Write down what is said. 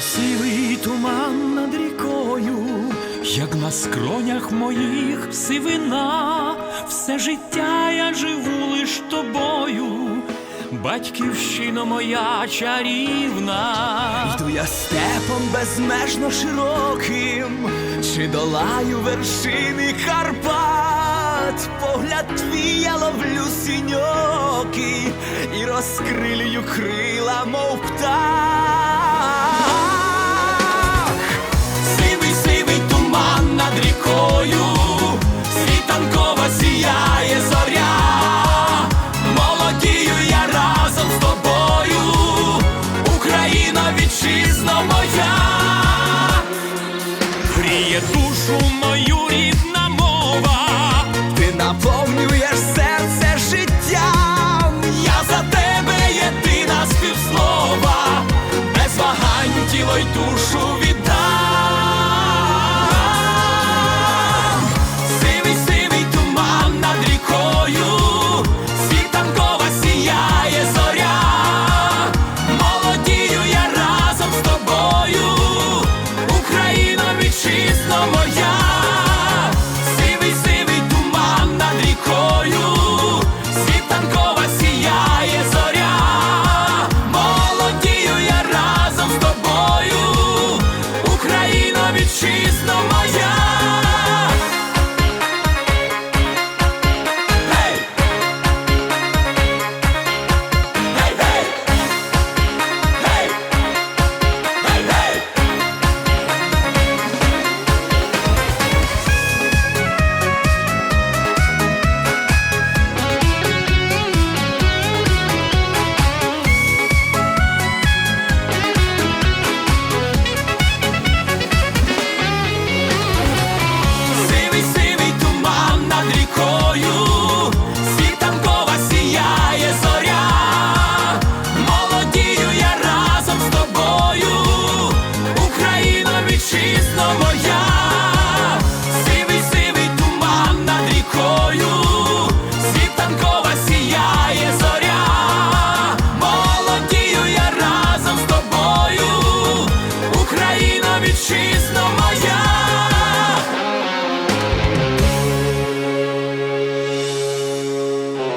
сивий туман над рікою, як на скронях моїх сивина, все життя я живу лиш тобою, батьківщино моя чарівна. Йду я степом безмежно широким, чи долаю вершини Карпат, погляд твій я ловлю синьоки і розкрилюю крила, мов птах. Гріє душу мою рідна мова, Ти наповнюєш серце життям. Я за тебе єдина співслова, без вагань тіло й душу.